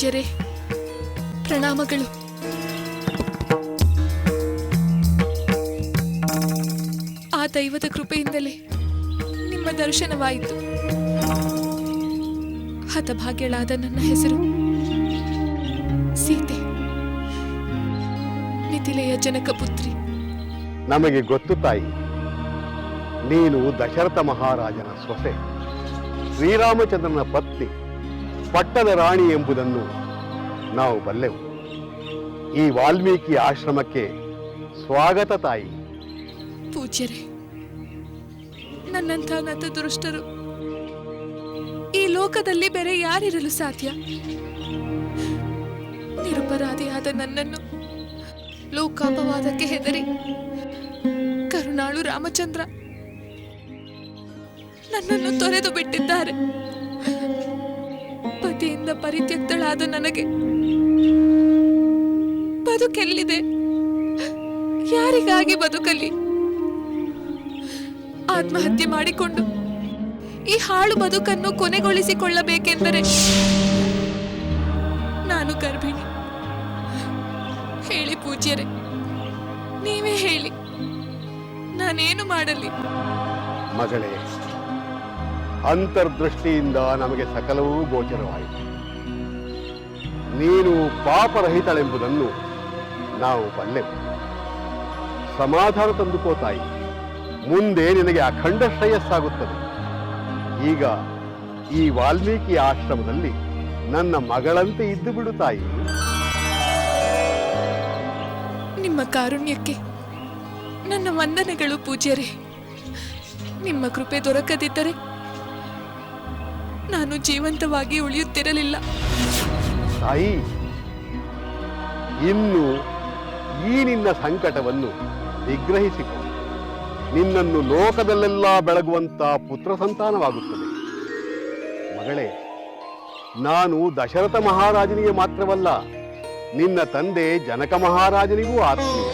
ಪೂಜ್ಯರೇ ಪ್ರಣಾಮಗಳು. ಆ ದೈವದ ಕೃಪೆಯಿಂದಲೇ ನಿಮ್ಮ ದರ್ಶನವಾಯಿತು. ಹತಭಾಗ್ಯಳಾದ ನನ್ನ ಹೆಸರು ಸೀತೆ ಮಿಥಿಲೆಯ ಜನಕ ಪುತ್ರಿ. ನಮಗೆ ಗೊತ್ತು ತಾಯಿ, ನೀನು ದಶರಥ ಮಹಾರಾಜನ ಸೊಸೆ, ಶ್ರೀರಾಮಚಂದ್ರನ ಪತ್ನಿ. ಪಟ್ಟದ ರಾಣಿ ಎಂಬುದನ್ನು ನಾವು ಬಲ್ಲೆವು. ಈ ವಾಲ್ಮೀಕಿ ಆಶ್ರಮಕ್ಕೆ ಸ್ವಾಗತ ತಾಯಿ. ಪೂಜ್ಯರೇ, ನನ್ನಂಥ ನತ ದುರುಷ್ಟರು ಈ ಲೋಕದಲ್ಲಿ ಬೇರೆ ಯಾರಿರಲು ಸಾಧ್ಯ? ನಿರುಪರಾಧಿಯಾದ ನನ್ನನ್ನು ಲೋಕಾಪವಾದಕ್ಕೆ ಹೆದರಿ ಕರುಣಾಳು ರಾಮಚಂದ್ರ ನನ್ನನ್ನು ತೊರೆದು ಬಿಟ್ಟಿದ್ದಾರೆ. ಪರಿತ್ಯಕ್ತಳಾದ ನನಗೆ. ಬದುಕೆಲ್ಲಿದೆ? ಯಾರಿಗಾಗಿ ಬದುಕಲಿ? ಆತ್ಮಹತ್ಯೆ ಮಾಡಿಕೊಂಡು ಈ ಹಾಳು ಬದುಕನ್ನು ಕೊನೆಗೊಳಿಸಿಕೊಳ್ಳಬೇಕೆಂದರೆ ನಾನು ಗರ್ಭಿಣಿ. ಹೇಳಿ ಪೂಜ್ಯರೆ, ನೀವೇ ಹೇಳಿ. ನಾನೇನು ಮಾಡಲಿ? ಮಗಳೇ, ಅಂತರ್ದೃಷ್ಟಿಯಿಂದ ನಮಗೆ ಸಕಲವೂ ಗೋಚರವಾಯಿತು. ನೀನು ಪಾಪರಹಿತಳೆಂಬುದನ್ನು ನಾವು ಬಲ್ಲೆವು ಸಮಾಧಾನ ತಂದುಕೋ ತಾಯಿ. ಮುಂದೆ ನಿನಗೆ ಅಖಂಡ ಶ್ರೇಯಸ್ಸಾಗುತ್ತದೆ. ಈಗ ಈ ವಾಲ್ಮೀಕಿ ಆಶ್ರಮದಲ್ಲಿ ನನ್ನ ಮಗಳಂತೆ ಇದ್ದು ಬಿಡು ತಾಯಿ. ನಿಮ್ಮ ಕಾರುಣ್ಯಕ್ಕೆ ನನ್ನ ವಂದನೆಗಳು ಪೂಜ್ಯರೇ. ನಿಮ್ಮ ಕೃಪೆ ದೊರಕದಿದ್ದರೆ ನಾನು ಜೀವಂತವಾಗಿ ಉಳಿಯುತ್ತಿರಲಿಲ್ಲ. ತಾಯಿ ಇನ್ನು ಈ ನಿನ್ನ ಸಂಕಟವನ್ನು ನಿಗ್ರಹಿಸಿಕೊ. ನಿನ್ನನ್ನು ಲೋಕದಲ್ಲೆಲ್ಲ ಬೆಳಗುವಂತ ಪುತ್ರ ಸಂತಾನವಾಗುತ್ತದೆ. ಮಗಳೇ, ನಾನು ದಶರಥ ಮಹಾರಾಜನಿಗೆ ಮಾತ್ರವಲ್ಲ, ನಿನ್ನ ತಂದೆ ಜನಕ ಮಹಾರಾಜನಿಗೂ ಆತ್ಮೀಯ.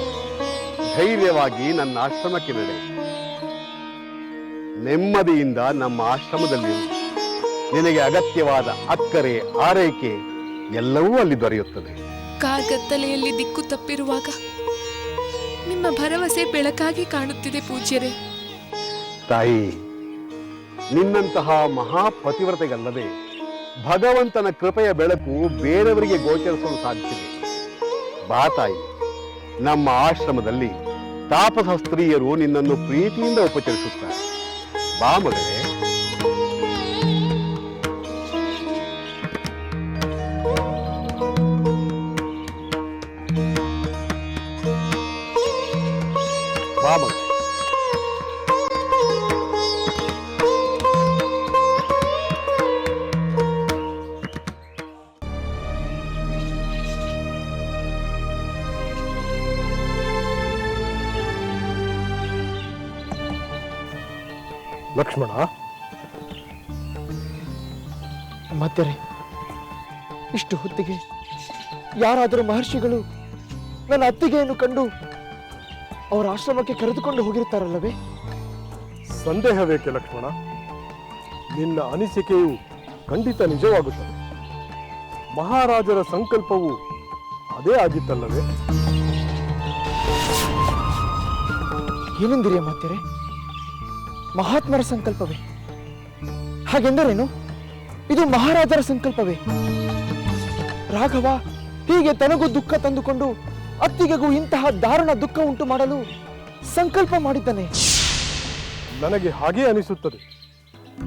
ಧೈರ್ಯವಾಗಿ ನನ್ನ ಆಶ್ರಮಕ್ಕೆ ನಡೆ. ನೆಮ್ಮದಿಯಿಂದ ನಮ್ಮ ಆಶ್ರಮದಲ್ಲಿ ನಿನಗೆ ಅಗತ್ಯವಾದ ಅಕ್ಕರೆ, ಆರೈಕೆ ಎಲ್ಲವೂ ಅಲ್ಲಿ ದೊರೆಯುತ್ತದೆ. ಕಾಗತ್ತಲೆಯಲ್ಲಿ ದಿಕ್ಕು ತಪ್ಪಿರುವಾಗ ನಿಮ್ಮ ಭರವಸೆ ಬೆಳಕಾಗಿ ಕಾಣುತ್ತಿದೆ ಪೂಜ್ಯರೇ. ತಾಯಿ ನಿನ್ನಂತಹ ಮಹಾಪತಿವ್ರತೆಗಲ್ಲದೆ ಭಗವಂತನ ಕೃಪೆಯ ಬೆಳಕು ಬೇರೆಯವರಿಗೆ ಗೋಚರಿಸಲು ಸಾಧ್ಯವಿದೆ ಬಾ ತಾಯಿ ನಮ್ಮ ಆಶ್ರಮದಲ್ಲಿ ತಾಪಸ ಸ್ತ್ರೀಯರು ನಿನ್ನನ್ನು ಪ್ರೀತಿಯಿಂದ ಉಪಚರಿಸುತ್ತಾರೆ. ಬಾ ಮಗಳೇ. ಮಗಳೇ ಲಕ್ಷ್ಮಣ? ಮತ್ತೆ ಇಷ್ಟು ಹೊತ್ತಿಗೆ ಯಾರಾದರೂ ಮಹರ್ಷಿಗಳು ನನ್ನ ಅತ್ತಿಗೆಯನ್ನು ಕಂಡು ಅವರ ಆಶ್ರಮಕ್ಕೆ ಕರೆದುಕೊಂಡು ಹೋಗಿರುತ್ತಾರಲ್ಲವೇ? ಸಂದೇಹವೇಕೆ ಲಕ್ಷ್ಮಣ? ನಿನ್ನ ಅನಿಸಿಕೆಯು ಖಂಡಿತ ನಿಜವಾಗುತ್ತದೆ. ಮಹಾರಾಜರ ಸಂಕಲ್ಪವು ಅದೇ ಆಗಿತ್ತಲ್ಲವೇ? ಏನೆಂದಿರಿಯ ಮಾತ್ಯರೆ ಮಹಾತ್ಮರ ಸಂಕಲ್ಪವೇ? ಹಾಗೆಂದರೇನು? ಇದು ಮಹಾರಾಜರ ಸಂಕಲ್ಪವೇ? ರಾಘವ ಹೀಗೆ ತನಗೂ ದುಃಖ ತಂದುಕೊಂಡು ಅತ್ತಿಗೆಗೂ ಇಂತಹ ದಾರುಣ ದುಃಖ ಉಂಟು ಮಾಡಲು ಸಂಕಲ್ಪ ಮಾಡಿದ್ದಾನೆ. ನನಗೆ ಹಾಗೆ ಅನಿಸುತ್ತದೆ.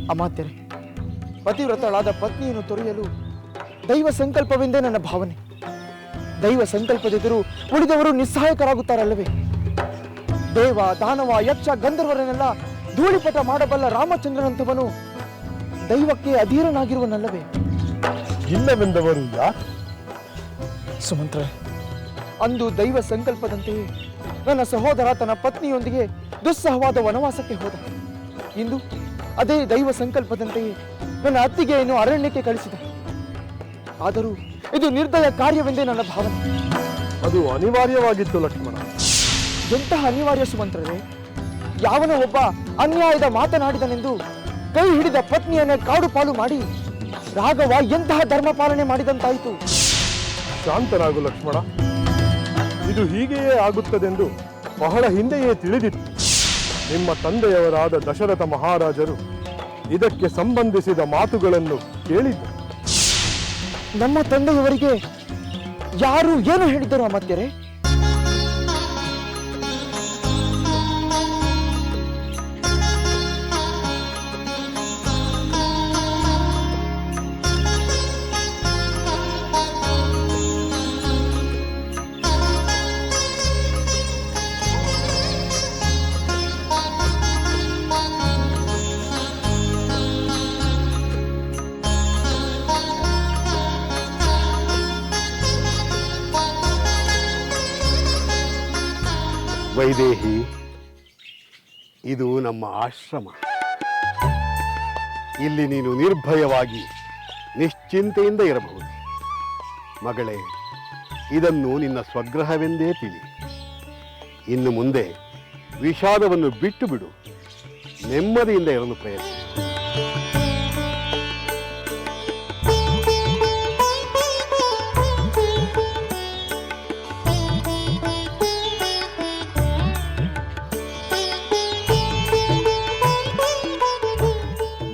ಅಮಾತ್ಯರೆ ಪತಿವ್ರತಳಾದ ಪತ್ನಿಯನ್ನು ತೊರೆಯಲು ದೈವ ಸಂಕಲ್ಪವೆಂದೇ ನನ್ನ ಭಾವನೆ. ದೈವ ಸಂಕಲ್ಪದೆದುರು ಉಳಿದವರು ನಿಸ್ಸಹಾಯಕರಾಗುತ್ತಾರಲ್ಲವೇ? ದೇವ ದಾನವ ಯಕ್ಷ ಗಂಧರ್ವರನ್ನೆಲ್ಲ ಧೂಳಿಪಟ ಮಾಡಬಲ್ಲ ರಾಮಚಂದ್ರನಂತವನು ದೈವಕ್ಕೆ ಅಧೀರನಾಗಿರುವನಲ್ಲವೇ ಇಲ್ಲವೆಂದವರು ಯಾರು? ಸುಮಂತ್ರ ಅಂದು ದೈವ ಸಂಕಲ್ಪದಂತೆಯೇ ನನ್ನ ಸಹೋದರ ತನ್ನ ಪತ್ನಿಯೊಂದಿಗೆ ದುಸ್ಸಹವಾದ ವನವಾಸಕ್ಕೆ ಹೋದ. ಇಂದು ಅದೇ ದೈವ ಸಂಕಲ್ಪದಂತೆಯೇ ನನ್ನ ಅತ್ತಿಗೆಯನ್ನು ಅರಣ್ಯಕ್ಕೆ ಕಳಿಸಿದ. ಆದರೂ ಇದು ನಿರ್ದಯ ಕಾರ್ಯವೆಂದೇ ನನ್ನ ಭಾವನೆ. ಅದು ಅನಿವಾರ್ಯವಾಗಿತ್ತು ಲಕ್ಷ್ಮಣ. ಎಂತಹ ಅನಿವಾರ್ಯ ಸುಮಂತ್ರರೇ ಯಾವನೋ ಒಬ್ಬ ಅನ್ಯಾಯದ ಮಾತನಾಡಿದನೆಂದು ಕೈ ಹಿಡಿದ ಪತ್ನಿಯನ್ನ ಕಾಡು ಪಾಲು ಮಾಡಿ ರಾಘವ ಎಂತಹ ಧರ್ಮ ಪಾಲನೆ ಮಾಡಿದಂತಾಯಿತು? ಶಾಂತನಾಗು ಲಕ್ಷ್ಮಣ. ಇದು ಹೀಗೆಯೇ ಆಗುತ್ತದೆಂದು ಬಹಳ ಹಿಂದೆಯೇ ತಿಳಿದಿತ್ತು. ನಿಮ್ಮ ತಂದೆಯವರಾದ ದಶರಥ ಮಹಾರಾಜರು ಇದಕ್ಕೆ ಸಂಬಂಧಿಸಿದ ಮಾತುಗಳನ್ನು ಕೇಳಿದ್ದರು. ನಮ್ಮ ತಂದೆಯವರಿಗೆ ಯಾರು ಏನು ಹೇಳಿದರು ಅಮಾತ್ಯರೇ ವೈದೇಹಿ ಇದು ನಮ್ಮ ಆಶ್ರಮ. ಇಲ್ಲಿ ನೀನು ನಿರ್ಭಯವಾಗಿ ನಿಶ್ಚಿಂತೆಯಿಂದ ಇರಬಹುದು. ಮಗಳೇ, ಇದನ್ನು ನಿನ್ನ ಸ್ವಗ್ರಹವೆಂದೇ ತಿಳಿ ಇನ್ನು ಮುಂದೆ ವಿಷಾದವನ್ನು ಬಿಟ್ಟು ಬಿಡು ನೆಮ್ಮದಿಯಿಂದ ಇರಲು ಪ್ರಯತ್ನ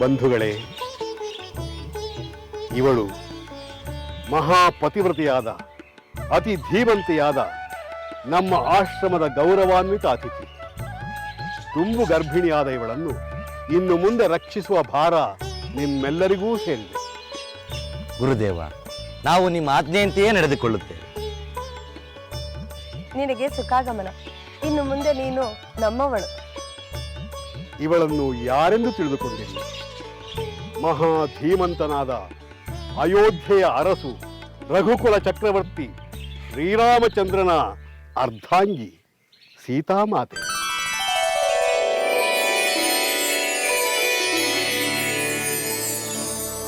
ಬಂಧುಗಳೇ ಇವಳು ಮಹಾಪತಿವ್ರತೆಯಾದ ಅತಿ ಧೀಮಂತೆಯಾದ ನಮ್ಮ ಆಶ್ರಮದ ಗೌರವಾನ್ವಿತ ಅತಿಥಿ. ತುಂಬು ಗರ್ಭಿಣಿಯಾದ ಇವಳನ್ನು ಇನ್ನು ಮುಂದೆ ರಕ್ಷಿಸುವ ಭಾರ ನಿಮ್ಮೆಲ್ಲರಿಗೂ ಸೇರಿದೆ. ಗುರುದೇವ ನಾವು ನಿಮ್ಮ ಆಜ್ಞೆಯಂತೆಯೇ ನಡೆದುಕೊಳ್ಳುತ್ತೇವೆ. ನಿನಗೆ ಸುಖಾಗಮನ. ಇನ್ನು ಮುಂದೆ ನೀನು ನಮ್ಮವಳು. ಇವಳನ್ನು ಯಾರೆಂದು ತಿಳಿದುಕೊಂಡಿರಿ ಮಹಾ ಧೀಮಂತನಾದ ಅಯೋಧ್ಯೆಯ ಅರಸು ರಘುಕುಲ ಚಕ್ರವರ್ತಿ ಶ್ರೀರಾಮಚಂದ್ರನ ಅರ್ಧಾಂಗಿ ಸೀತಾಮಾತೆ.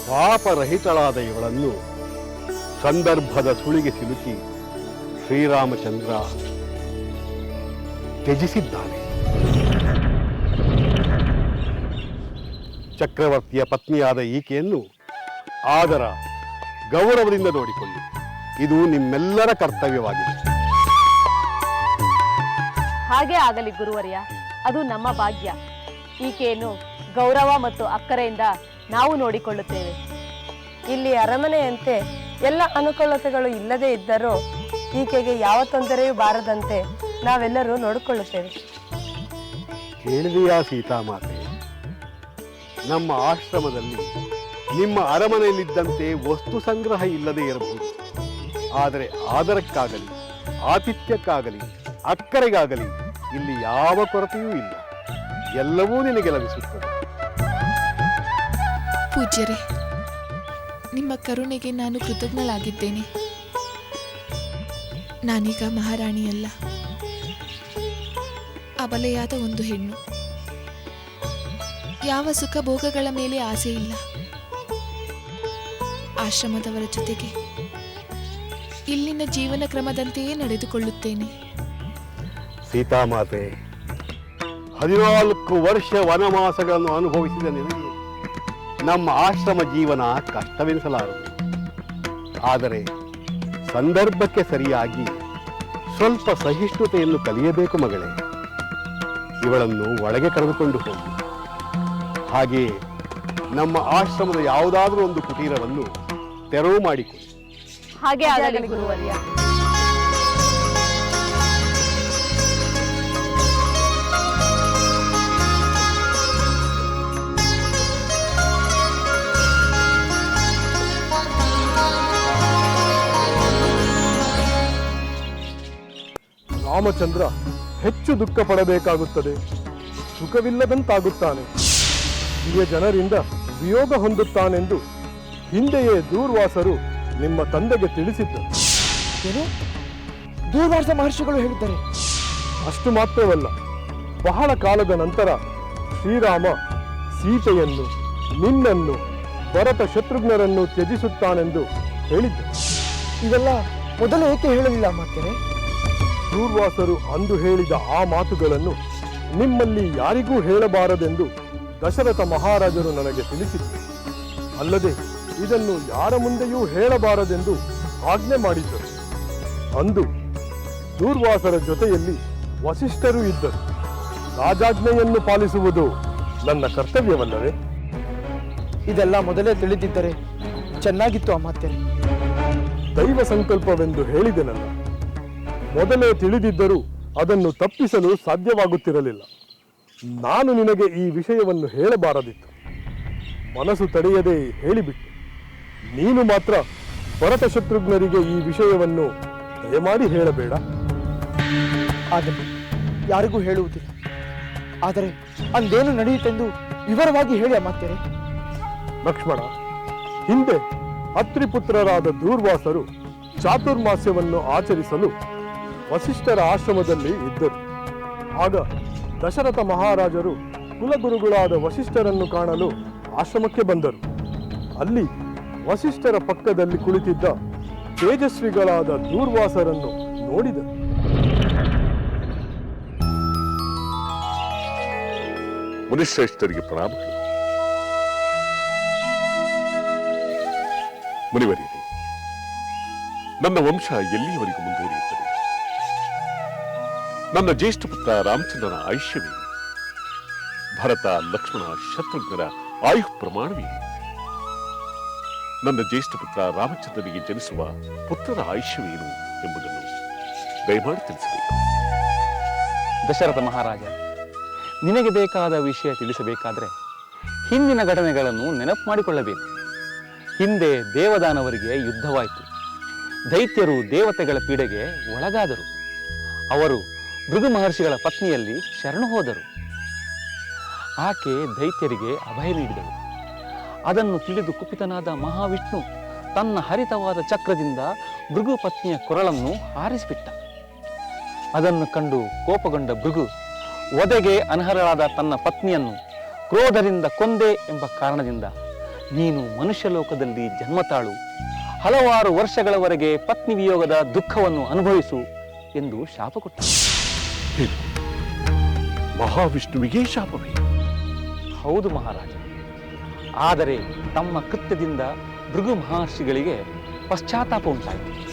ಪಾಪರಹಿತಳಾದ ಇವಳನ್ನು ಸಂದರ್ಭದ ಸುಳಿಗೆ ಸಿಲುಕಿ ಶ್ರೀರಾಮಚಂದ್ರ ತ್ಯಜಿಸಿದ್ದಾನೆ. ಚಕ್ರವರ್ತಿಯ ಪತ್ನಿಯಾದ ಈಕೆಯನ್ನು ಆದರ ಗೌರವದಿಂದ ನೋಡಿಕೊಳ್ಳಿ ಇದು ನಿಮ್ಮೆಲ್ಲರ ಕರ್ತವ್ಯವಾಗಿದೆ ಹಾಗೆ ಆಗಲಿ ಗುರುವರ್ಯ ಅದು ನಮ್ಮ ಭಾಗ್ಯ. ಈಕೆಯನ್ನು ಗೌರವ ಮತ್ತು ಅಕ್ಕರೆಯಿಂದ ನಾವು ನೋಡಿಕೊಳ್ಳುತ್ತೇವೆ. ಇಲ್ಲಿ ಅರಮನೆಯಂತೆ ಎಲ್ಲ ಅನುಕೂಲತೆಗಳು ಇಲ್ಲದೇ ಇದ್ದರೂ ಈಕೆಗೆ ಯಾವ ತೊಂದರೆಯೂ ಬಾರದಂತೆ ನಾವೆಲ್ಲರೂ ನೋಡಿಕೊಳ್ಳುತ್ತೇವೆ. ಕೇಳಿದೆಯಾ ಸೀತಾಮಾತೆ? ನಮ್ಮ ಆಶ್ರಮದಲ್ಲಿ ನಿಮ್ಮ ಅರಮನೆಯಲ್ಲಿದ್ದಂತೆ ವಸ್ತು ಸಂಗ್ರಹ ಇಲ್ಲದೆ ಇರಬಹುದು. ಆದರೆ ಆದರಕ್ಕಾಗಲಿ, ಆತಿಥ್ಯಕ್ಕಾಗಲಿ, ಅಕ್ಕರೆಗಾಗಲಿ ಇಲ್ಲಿ ಯಾವ ಕೊರತೆಯೂ ಇಲ್ಲ. ಎಲ್ಲವೂ ನಿನಗೆ ಲಭಿಸುತ್ತದೆ. ಪೂಜ್ಯರೇ, ನಿಮ್ಮ ಕರುಣೆಗೆ ನಾನು ಕೃತಜ್ಞಳಾಗಿದ್ದೇನೆ. ನಾನೀಗ ಮಹಾರಾಣಿಯಲ್ಲ. ಅಬಲೆಯಾದ ಒಂದು ಹೆಣ್ಣು. ಯಾವ ಸುಖ ಭೋಗಗಳ ಮೇಲೆ ಆಸೆ ಇಲ್ಲ. ಆಶ್ರಮದವರ ಜೊತೆಗೆ ಇಲ್ಲಿನ ಜೀವನ ಕ್ರಮದಂತೆಯೇ ನಡೆದುಕೊಳ್ಳುತ್ತೇನೆ. ಸೀತಾಮಾತೆ, ಹದಿನಾಲ್ಕು ವರ್ಷ ವನವಾಸಗಳನ್ನು ಅನುಭವಿಸಿದ ನಿನಗೆ ನಮ್ಮ ಆಶ್ರಮ ಜೀವನ ಕಷ್ಟವೆನಿಸಲಾರದು. ಆದರೆ ಸಂದರ್ಭಕ್ಕೆ ಸರಿಯಾಗಿ ಸ್ವಲ್ಪ ಸಹಿಷ್ಣುತೆಯನ್ನು ಕಲಿಯಬೇಕು ಮಗಳೇ. ಇವಳನ್ನು ಒಳಗೆ ಕರೆದುಕೊಂಡು ಹೋಗಿ. ಹಾಗೆಯೇ ನಮ್ಮ ಆಶ್ರಮದ ಯಾವುದಾದ್ರೂ ಒಂದು ಕುಟೀರವನ್ನು ತೆರವು ಮಾಡಿಕೊಡಿ. ಹಾಗೆ ಆಗಲಿ ಗುರುವರ್ಯ. ರಾಮಚಂದ್ರ ಹೆಚ್ಚು ದುಃಖ ಪಡಬೇಕಾಗುತ್ತದೆ. ಸುಖವಿಲ್ಲದಂತಾಗುತ್ತಾನೆ. ಪ್ರಿಯ ಜನರಿಂದ ವಿಯೋಗ ಹೊಂದುತ್ತಾನೆಂದು ಹಿಂದೆಯೇ ದೂರ್ವಾಸರು ನಿಮ್ಮ ತಂದೆಗೆ ತಿಳಿಸಿದ್ದರು. ಏನು? ದೂರ್ವಾಸ ಮಹರ್ಷಿಗಳು ಹೇಳಿದ್ದಾರೆ. ಅಷ್ಟು ಮಾತ್ರವಲ್ಲ ಬಹಳ ಕಾಲದ ನಂತರ ಶ್ರೀರಾಮ ಸೀತೆಯನ್ನು ನಿನ್ನನ್ನು ಭರತ ಶತ್ರುಘ್ನರನ್ನು ತ್ಯಜಿಸುತ್ತಾನೆಂದು ಹೇಳಿದ್ದ. ಇವೆಲ್ಲ ಮೊದಲು ಏಕೆ ಹೇಳಲಿಲ್ಲ ಮಾತ್ರ ದೂರ್ವಾಸರು ಅಂದು ಹೇಳಿದ ಆ ಮಾತುಗಳನ್ನು ನಿಮ್ಮಲ್ಲಿ ಯಾರಿಗೂ ಹೇಳಬಾರದೆಂದು ದಶರಥ ಮಹಾರಾಜರು ನನಗೆ ತಿಳಿಸಿದರು ಅಲ್ಲದೆ ಇದನ್ನು ಯಾರ ಮುಂದೆಯೂ ಹೇಳಬಾರದೆಂದು ಆಜ್ಞೆ ಮಾಡಿದ್ದರು. ಅಂದು ದೂರ್ವಾಸರ ಜೊತೆಯಲ್ಲಿ ವಸಿಷ್ಠರು ಇದ್ದರು. ರಾಜಾಜ್ಞೆಯನ್ನು ಪಾಲಿಸುವುದು ನನ್ನ ಕರ್ತವ್ಯವಲ್ಲವೇ? ಇದೆಲ್ಲ ಮೊದಲೇ ತಿಳಿದಿದ್ದರೆ ಚೆನ್ನಾಗಿತ್ತು ಅಮಾತ್ಯ ದೈವ ಸಂಕಲ್ಪವೆಂದು ಹೇಳಿದೆನಲ್ಲ. ಮೊದಲೇ ತಿಳಿದಿದ್ದರೂ ಅದನ್ನು ತಪ್ಪಿಸಲು ಸಾಧ್ಯವಾಗುತ್ತಿರಲಿಲ್ಲ. ನಾನು ನಿನಗೆ ಈ ವಿಷಯವನ್ನು ಹೇಳಬಾರದಿತ್ತು. ಮನಸ್ಸು ತಡೆಯದೆ ಹೇಳಿಬಿಟ್ಟು. ನೀನು ಮಾತ್ರ ಭರತ ಶತ್ರುಘ್ನರಿಗೆ ಈ ವಿಷಯವನ್ನು ದಯಮಾಡಿ ಹೇಳಬೇಡ. ಆಗಲಿ ಯಾರಿಗೂ ಹೇಳುವುದಿಲ್ಲ. ಆದರೆ ಅಂದೇನು ನಡೆಯುತ್ತೆಂದು ವಿವರವಾಗಿ ಹೇಳಿ ಅಮಾತ್ಯರೇ. ಲಕ್ಷ್ಮಣ ಹಿಂದೆ ಅತ್ರಿಪುತ್ರರಾದ ದೂರ್ವಾಸರು ಚಾತುರ್ಮಾಸ್ಯವನ್ನು ಆಚರಿಸಲು ವಸಿಷ್ಠರ ಆಶ್ರಮದಲ್ಲಿ ಇದ್ದರು. ಆಗ ದಶರಥ ಮಹಾರಾಜರು ಕುಲಗುರುಗಳಾದ ವಸಿಷ್ಠರನ್ನು ಕಾಣಲು ಆಶ್ರಮಕ್ಕೆ ಬಂದರು. ಅಲ್ಲಿ ವಸಿಷ್ಠರ ಪಕ್ಕದಲ್ಲಿ ಕುಳಿತಿದ್ದ ತೇಜಸ್ವಿಗಳಾದ ದೂರ್ವಾಸರನ್ನು ನೋಡಿದರು. ಮುನಿಶ್ರೇಷ್ಠರಿಗೆ ಪ್ರಣಾಮಗಳು ಮುನಿವರಿಗೆ ನನ್ನ ವಂಶ ಎಲ್ಲಿಯವರೆಗೂ ಮುಂದುವರಿಯುತ್ತದೆ? ನನ್ನ ಜ್ಯೇಷ್ಠ ಪುತ್ರ ರಾಮಚಂದ್ರನ ಆಯುಷ್ಯವೇ? ಭರತ, ಲಕ್ಷ್ಮಣ, ಶತ್ರುಘ್ನರ ಆಯು ಪ್ರಮಾಣವೇ? ನನ್ನ ಜ್ಯೇಷ್ಠ ಪುತ್ರ ರಾಮಚಂದ್ರನಿಗೆ ಜನಿಸುವ ಪುತ್ರರ ಆಯುಷ್ಯವೇನು ಎಂಬುದನ್ನು ದಯಮಾಡಿ ತಿಳಿಸಬೇಕು. ದಶರಥ ಮಹಾರಾಜ, ನಿನಗೆ ಬೇಕಾದ ವಿಷಯ ತಿಳಿಸಬೇಕಾದ್ರೆ ಹಿಂದಿನ ಘಟನೆಗಳನ್ನು ನೆನಪು ಮಾಡಿಕೊಳ್ಳಬೇಕು. ಹಿಂದೆ ದೇವದಾನವರಿಗೆ ಯುದ್ಧವಾಯಿತು. ದೈತ್ಯರು ದೇವತೆಗಳ ಪೀಡೆಗೆ ಒಳಗಾದರು. ಅವರು ಭೃಗು ಮಹರ್ಷಿಗಳ ಪತ್ನಿಯಲ್ಲಿ ಶರಣು ಹೋದರು. ಆಕೆ ದೈತ್ಯರಿಗೆ ಅಭಯ ನೀಡಿದಳು. ಅದನ್ನು ತಿಳಿದು ಕುಪಿತನಾದ ಮಹಾವಿಷ್ಣು ತನ್ನ ಹರಿತವಾದ ಚಕ್ರದಿಂದ ಭೃಗು ಪತ್ನಿಯ ಕೊರಳನ್ನು ಹಾರಿಸಿಬಿಟ್ಟ. ಅದನ್ನು ಕಂಡು ಕೋಪಗೊಂಡ ಭೃಗು ವಧೆಗೆ ಅನರ್ಹರಾದ ತನ್ನ ಪತ್ನಿಯನ್ನು ಕ್ರೋಧದಿಂದ ಕೊಂದೆ ಎಂಬ ಕಾರಣದಿಂದ ನೀನು ಮನುಷ್ಯ ಲೋಕದಲ್ಲಿ ಜನ್ಮತಾಳು. ಹಲವಾರು ವರ್ಷಗಳವರೆಗೆ ಪತ್ನಿ ವಿಯೋಗದ ದುಃಖವನ್ನು ಅನುಭವಿಸು ಎಂದು ಶಾಪ ಕೊಟ್ಟ ಮಹಾವಿಷ್ಣುವಿಗೆ ಶಾಪವೇ ಹೌದು ಮಹಾರಾಜ. ಆದರೆ ತಮ್ಮ ಕೃತ್ಯದಿಂದ ಭೃಗು ಮಹರ್ಷಿಗಳಿಗೆ ಪಶ್ಚಾತ್ತಾಪ ಉಂಟಾಯಿತು.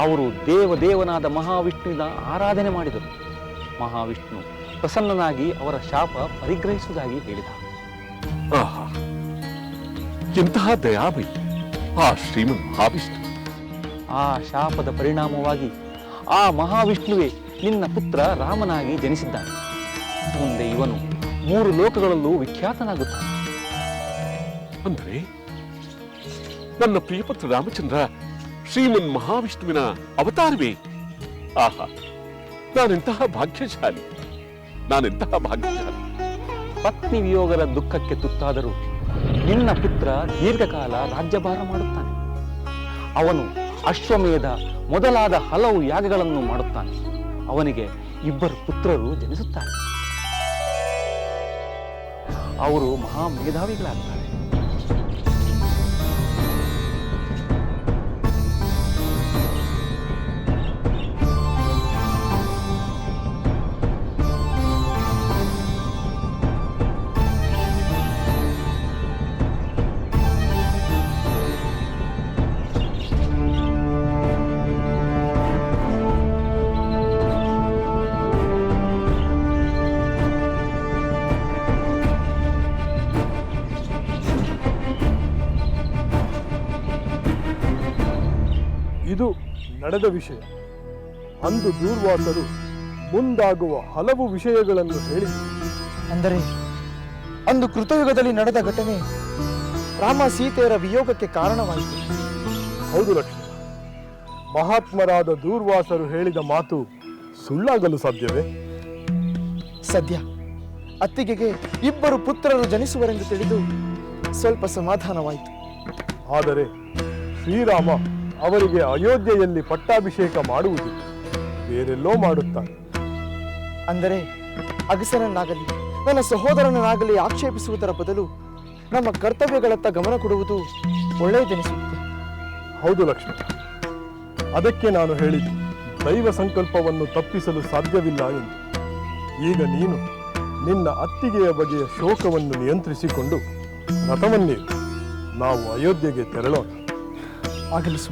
ಅವರು ದೇವದೇವನಾದ ಮಹಾವಿಷ್ಣುವಿನ ಆರಾಧನೆ ಮಾಡಿದರು. ಮಹಾವಿಷ್ಣು ಪ್ರಸನ್ನನಾಗಿ ಅವರ ಶಾಪ ಪರಿಗ್ರಹಿಸುವುದಾಗಿ ಹೇಳಿದ. ಆಹಾ. ಎಂತಹ ದಯಾಮಯಿ ಆ ಶ್ರೀಮನ್ ಮಹಾವಿಷ್ಣು. ಆ ಶಾಪದ ಪರಿಣಾಮವಾಗಿ ಆ ಮಹಾವಿಷ್ಣುವೇ ನಿನ್ನ ಪುತ್ರ ರಾಮನಾಗಿ ಜನಿಸಿದ್ದಾನೆ. ಮುಂದೆ ಇವನು ಮೂರು ಲೋಕಗಳಲ್ಲೂ ವಿಖ್ಯಾತನಾಗುತ್ತಾನೆ. ಅಂದರೆ ನನ್ನ ಪ್ರಿಯಪುತ್ರ ರಾಮಚಂದ್ರ ಶ್ರೀಮನ್ ಮಹಾವಿಷ್ಣುವಿನ ಅವತಾರವೇ? ಆಹಾ ನಾನೆಂತಹ ಭಾಗ್ಯಶಾಲಿ ನಾನೆಂತಹ ಭಾಗ್ಯಶಾಲಿ. ಪತ್ನಿ ವಿಯೋಗದ ದುಃಖಕ್ಕೆ ತುತ್ತಾದರೂ ನಿನ್ನ ಪುತ್ರ ದೀರ್ಘಕಾಲ ರಾಜ್ಯಭಾರ ಮಾಡುತ್ತಾನೆ. ಅವನು ಅಶ್ವಮೇಧ ಮೊದಲಾದ ಹಲವು ಯಾಗಗಳನ್ನು ಮಾಡುತ್ತಾನೆ. ಅವನಿಗೆ ಇಬ್ಬರು ಪುತ್ರರು ಜನಿಸುತ್ತಾರೆ. ಅವರು ಮಹಾ ಮೇಧಾವಿಗಳಾಗ್ತಾರೆ ನಡೆದ ವಿಷಯ. ಅಂದು ದೂರ್ವಾಸರು ಮುಂದಾಗುವ ಹಲವು ವಿಷಯಗಳನ್ನು ಹೇಳಿ. ಅಂದರೆ ಅಂದು ಕೃತಯುಗದಲ್ಲಿ ನಡೆದ ಘಟನೆ ರಾಮ ಸೀತೆಯರ ವಿಯೋಗಕ್ಕೆ ಕಾರಣವಾಯಿತು. ಹೌದು ಲಕ್ಷ್ಮಣ. ಮಹಾತ್ಮರಾದ ದೂರ್ವಾಸರು ಹೇಳಿದ ಮಾತು ಸುಳ್ಳಾಗಲು ಸಾಧ್ಯವೇ? ಸದ್ಯ ಅತ್ತಿಗೆಗೆ ಇಬ್ಬರು ಪುತ್ರರು ಜನಿಸುವರೆಂದು ತಿಳಿದು ಸ್ವಲ್ಪ ಸಮಾಧಾನವಾಯಿತು. ಆದರೆ ಶ್ರೀರಾಮ ಅವರಿಗೆ ಅಯೋಧ್ಯೆಯಲ್ಲಿ ಪಟ್ಟಾಭಿಷೇಕ ಮಾಡುವುದು ಬೇರೆಲ್ಲೋ ಮಾಡುತ್ತಾನೆ ಅಂದರೆ ಅಗಸರನ್ನಾಗಲಿ ನನ್ನ ಸಹೋದರನನ್ನಾಗಲಿ ಆಕ್ಷೇಪಿಸುವುದರ ಬದಲು ನಮ್ಮ ಕರ್ತವ್ಯಗಳತ್ತ ಗಮನ ಕೊಡುವುದು ಒಳ್ಳೆಯದೆನಿಸುತ್ತೆ ಹೌದು ಲಕ್ಷ್ಮಣ ಅದಕ್ಕೆ ನಾನು ಹೇಳಿದ್ದು ದೈವ ಸಂಕಲ್ಪವನ್ನು ತಪ್ಪಿಸಲು ಸಾಧ್ಯವಿಲ್ಲ ಎಂದು. ಈಗ ನೀನು ನಿನ್ನ ಅತ್ತಿಗೆಯ ಬಗೆಯ ಶೋಕವನ್ನು ನಿಯಂತ್ರಿಸಿಕೊಂಡು ರಥವನ್ನೇ ನಾವು ಅಯೋಧ್ಯೆಗೆ ತೆರಳೋಣ. አግልሱ